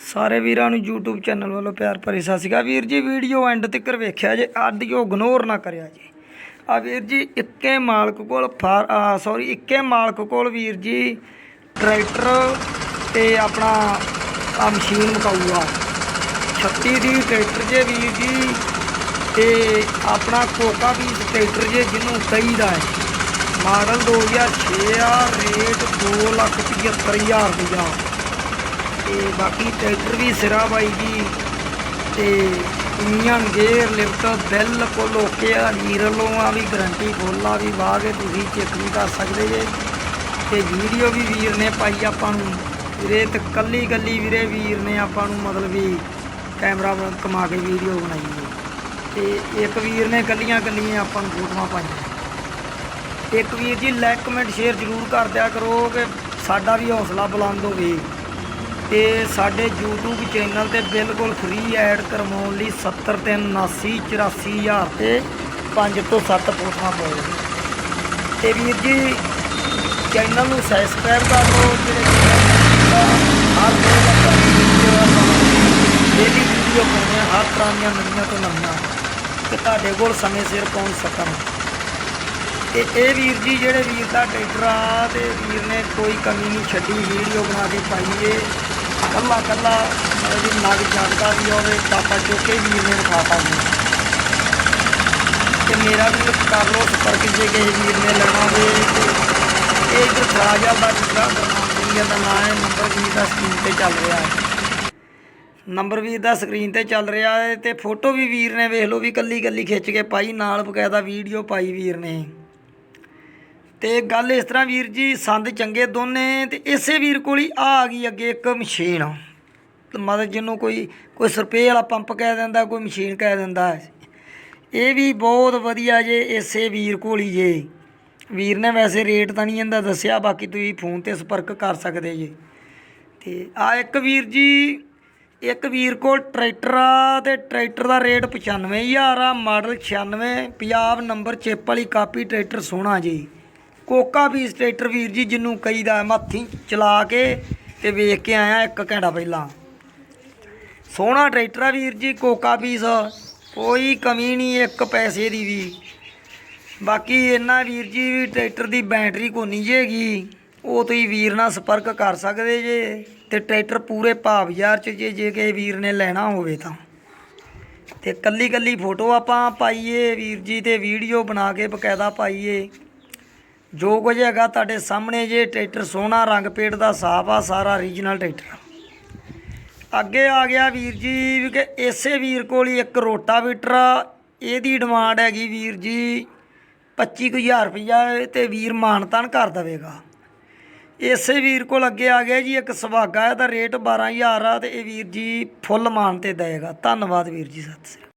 ਸਾਰੇ ਵੀਰਾਂ ਨੂੰ YouTube ਚੈਨਲ ਵੱਲੋਂ ਪਿਆਰ ਭਰੀ ਸਤਿ ਸ਼੍ਰੀ ਅਕਾਲ। ਵੀਰ ਜੀ ਵੀਡੀਓ ਐਂਡ ਤੱਕ ਵੇਖਿਆ ਜੇ ਆਡੀਓ ਇਗਨੋਰ ਨਾ ਕਰਿਆ ਜੀ। ਆ ਵੀਰ ਜੀ, ਇੱਕੇ ਮਾਲਕ ਕੋਲ ਸੌਰੀ ਇੱਕੇ ਮਾਲਕ ਕੋਲ ਵੀਰ ਜੀ ਟਰੈਕਟਰ ਤੇ ਆਪਣਾ ਆ ਮਸ਼ੀਨ ਮਕਾਊਗਾ 36 ਦੀ ਟਰੈਕਟਰ ਜੇ ਵੀਰ ਜੀ, ਤੇ ਆਪਣਾ ਕੋਕਾ ਵੀ ਟਰੈਕਟਰ ਜੇ ਜਿਹਨੂੰ ਕਹੀਦਾ ਹੈ। ਮਾਡਲ 2006 ਆ ਰੇਟ 275000 ਰੁਪਇਆ। ਤੇ ਬਾਕੀ ਟਰੈਕਟਰ ਵੀ ਸਿਰਾ ਬਾਈ ਜੀ ਤੇ ਇੰਜਨ ਗੇਅਰ ਲਿਫਟ ਬਿਲਕੁਲ ਓਕੇ ਆ ਵੀਰ ਵੱਲੋਂ ਆ ਵੀ ਗਰੰਟੀ ਫੁੱਲ ਵੀ ਵਾਹ ਕੇ ਤੁਸੀਂ ਚੈੱਕ ਵੀ ਕਰ ਸਕਦੇ ਜੇ। ਤੇ ਵੀਡੀਓ ਵੀ ਵੀਰ ਨੇ ਪਾਈ ਆਪਾਂ ਨੂੰ। ਵੀਰੇ ਤੇ ਕੱਲੀ ਕੱਲੀ ਵੀਰੇ ਵੀਰ ਨੇ ਆਪਾਂ ਨੂੰ ਮਤਲਬ ਵੀ ਕੈਮਰਾ ਕਮਾ ਕੇ ਵੀਡੀਓ ਬਣਾਈ ਹੈ। ਤੇ ਇੱਕ ਵੀਰ ਨੇ ਕੱਲੀਆਂ ਕੱਲੀਆਂ ਆਪਾਂ ਨੂੰ ਫੋਟੋਆਂ ਪਾਈਆਂ। ਇੱਕ ਵੀਰ ਜੀ ਲਾਈਕ ਕਮੈਂਟ ਸ਼ੇਅਰ ਜ਼ਰੂਰ ਕਰ ਦਿਆ ਕਰੋ ਕਿ ਸਾਡਾ ਵੀ ਹੌਸਲਾ ਬੁਲੰਦ ਹੋਵੇ। ਤੇ ਸਾਡੇ YouTube ਚੈਨਲ ਤੇ ਬਿਲਕੁਲ ਫ੍ਰੀ ਐਡ ਕਰਵਾਉਣ ਲਈ 70379 ਤੇ 5 ਤੋਂ 7 ਫੋਟੋਆਂ ਪਾਓ। ਤੇ ਵੀਰ ਜੀ, ਚੈਨਲ ਨੂੰ ਸਬਸਕ੍ਰਾਈਬ ਕਰ ਲਓ ਜਿਹੜੇ ਹਰ ਰੋਜ਼ ਡੇਲੀ ਵੀਡੀਓ ਪਾਉਂਦੇ ਹਾਂ ਹਰ ਤਰ੍ਹਾਂ ਦੀਆਂ ਨਵੀਆਂ ਤੋਂ ਨਵੀਆਂ। ਕਿ ਤੁਹਾਡੇ ਕੋਲ ਸਮੇਂ ਸਿਰ ਪਹੁੰਚ ਸਕਣ। ਤੇ ਇਹ ਵੀਰ ਜੀ ਜਿਹੜੇ ਵੀਰ ਦਾ ਟਰੈਕਟਰ ਆ ਤੇ ਵੀਰ ਨੇ ਕੋਈ ਕਮੀ ਨਹੀਂ ਛੱਡੀ, ਵੀਡੀਓ ਬਣਾ ਕੇ ਪਾਈ ਏ। ਕੱਲਾ ਕੱਲਾ ਮਤਲਬ ਨਗ ਜਾਗਦਾ ਵੀ ਹੋਵੇ ਪਾਪਾ ਚੁੱਕੇ ਵੀਰ ਨੇ ਰਖਾਤਾ ਜੀ। ਤੇ ਮੇਰਾ ਵੀ ਕਰ ਲੋ ਸੰਪਰਕ ਜੇ ਕਿਸੇ ਵੀਰ ਨੇ ਲੈਣਾ ਹੋਵੇ ਇਹ ਇਧਰ ਖਰਾਜਾ ਦਾ ਜਿਹੜਾ ਗੁਰਨਾਮ ਦਾ ਨਾਮ ਹੈ, ਨੰਬਰ ਵੀਰ ਦਾ ਸਕਰੀਨ ਤੇ ਚੱਲ ਰਿਹਾ ਹੈ। ਨੰਬਰ ਵੀਰ ਦਾ ਸਕਰੀਨ ਤੇ ਚੱਲ ਰਿਹਾ ਹੈ ਤੇ ਫੋਟੋ ਵੀ ਵੀਰ ਨੇ ਵੇਖ ਲਓ ਵੀ ਕੱਲੀ ਕੱਲੀ ਖਿੱਚ ਕੇ ਪਾਈ, ਨਾਲ ਬਕਾਇਦਾ ਵੀਡੀਓ ਪਾਈ ਵੀਰ ਨੇ। ਤੇ ਗੱਲ ਇਸ ਤਰ੍ਹਾਂ ਵੀਰ ਜੀ, ਸੰਦ ਚੰਗੇ ਦੋਨੇ, ਤੇ ਇਸੇ ਵੀਰ ਕੋਲ ਹੀ ਆ ਗਈ ਅੱਗੇ ਇੱਕ ਮਸ਼ੀਨ। ਤੇ ਮਤਲਬ ਜਿਹਨੂੰ ਕੋਈ ਕੋਈ ਸਰਪੇ ਵਾਲਾ ਪੰਪ ਕਹਿ ਦਿੰਦਾ, ਕੋਈ ਮਸ਼ੀਨ ਕਹਿ ਦਿੰਦਾ। ਇਹ ਵੀ ਬਹੁਤ ਵਧੀਆ ਜੇ, ਇਸੇ ਵੀਰ ਕੋਲ ਹੀ ਜੇ। ਵੀਰ ਨੇ ਵੈਸੇ ਰੇਟ ਤਾਂ ਨਹੀਂ ਇਹਦਾ ਦੱਸਿਆ, ਬਾਕੀ ਤੁਸੀਂ ਫੋਨ ਤੇ ਸੰਪਰਕ ਕਰ ਸਕਦੇ ਜੇ। ਤੇ ਆ ਇੱਕ ਵੀਰ ਜੀ, ਇੱਕ ਵੀਰ ਕੋਲ ਟਰੈਕਟਰ ਆ, ਤੇ ਟਰੈਕਟਰ ਦਾ ਰੇਟ 95000 ਆ, ਮਾਡਲ 96 ਪੰਜਾਬ ਨੰਬਰ ਚਿੱਪ ਵਾਲੀ ਕਾਪੀ, ਟਰੈਕਟਰ ਸੋਹਣਾ ਜੀ। ਕੋਕਾ ਪੀਸ ਟਰੈਕਟਰ ਵੀਰ ਜੀ ਜਿਹਨੂੰ ਕਹੀਦਾ ਮੈਂ ਚਲਾ ਕੇ ਤੇ ਵੇਖ ਕੇ ਆਇਆ ਇੱਕ ਘੰਟਾ ਪਹਿਲਾਂ। ਸੋਹਣਾ ਟਰੈਕਟਰ ਆ ਵੀਰ ਜੀ, ਕੋਕਾ ਪੀਸ। ਕੋਈ ਕਮੀ ਨਹੀਂ, ਇੱਕ ਪੈਸੇ ਦੀ ਵੀ। ਬਾਕੀ ਇਹਨਾਂ ਵੀਰ ਜੀ ਵੀ ਟਰੈਕਟਰ ਦੀ ਬੈਟਰੀ ਕੋਨੀ ਜੇਗੀ ਉਹ ਤੁਸੀਂ ਵੀਰ ਨਾਲ ਸੰਪਰਕ ਕਰ ਸਕਦੇ ਜੇ ਤੇ ਟਰੈਕਟਰ ਪੂਰੇ ਭਾਵ ਯਾਰ ਚ ਜੇ ਜੇ ਕਿਸੇ ਵੀਰ ਨੇ ਲੈਣਾ ਹੋਵੇ ਤਾਂ। ਤੇ ਕੱਲੀ ਕੱਲੀ ਫੋਟੋ ਆਪਾਂ ਪਾਈਏ ਵੀਰ ਜੀ ਤੇ ਵੀਡੀਓ ਬਣਾ ਕੇ ਬਕਾਇਦਾ ਪਾਈਏ। ਜੋ ਕੁਝ ਹੈਗਾ ਤੁਹਾਡੇ ਸਾਹਮਣੇ ਜੇ ਟਰੈਕਟਰ ਸੋਹਣਾ ਰੰਗ ਪੇਟ ਦਾ ਸਾਫ਼ ਆ, ਸਾਰਾ ਰੀਜਨਲ ਟਰੈਕਟਰ ਅੱਗੇ ਆ ਗਿਆ ਵੀਰ ਜੀ ਕਿ ਇਸੇ ਵੀਰ ਕੋਲ ਹੀ ਇੱਕ ਰੋਟਾਵੀਟਰ ਆ, ਇਹਦੀ ਡਿਮਾਂਡ ਹੈਗੀ ਵੀਰ ਜੀ 25000 ਰੁਪਇਆ ਤੇ ਵੀਰ ਮਾਨਤਾਨ ਕਰ ਦੇਵੇਗਾ। ਇਸੇ ਵੀਰ ਕੋਲ ਅੱਗੇ ਆ ਗਿਆ ਜੀ, ਇੱਕ ਸੁਭਾਗਾ ਇਹਦਾ ਰੇਟ 12000 ਆ ਤੇ ਇਹ ਵੀਰ ਜੀ ਫੁੱਲ ਮਾਨ ਤੇ ਦੇਵੇਗਾ। ਧੰਨਵਾਦ ਵੀਰ ਜੀ, ਸਤਿ ਸ੍ਰੀ ਅਕਾਲ।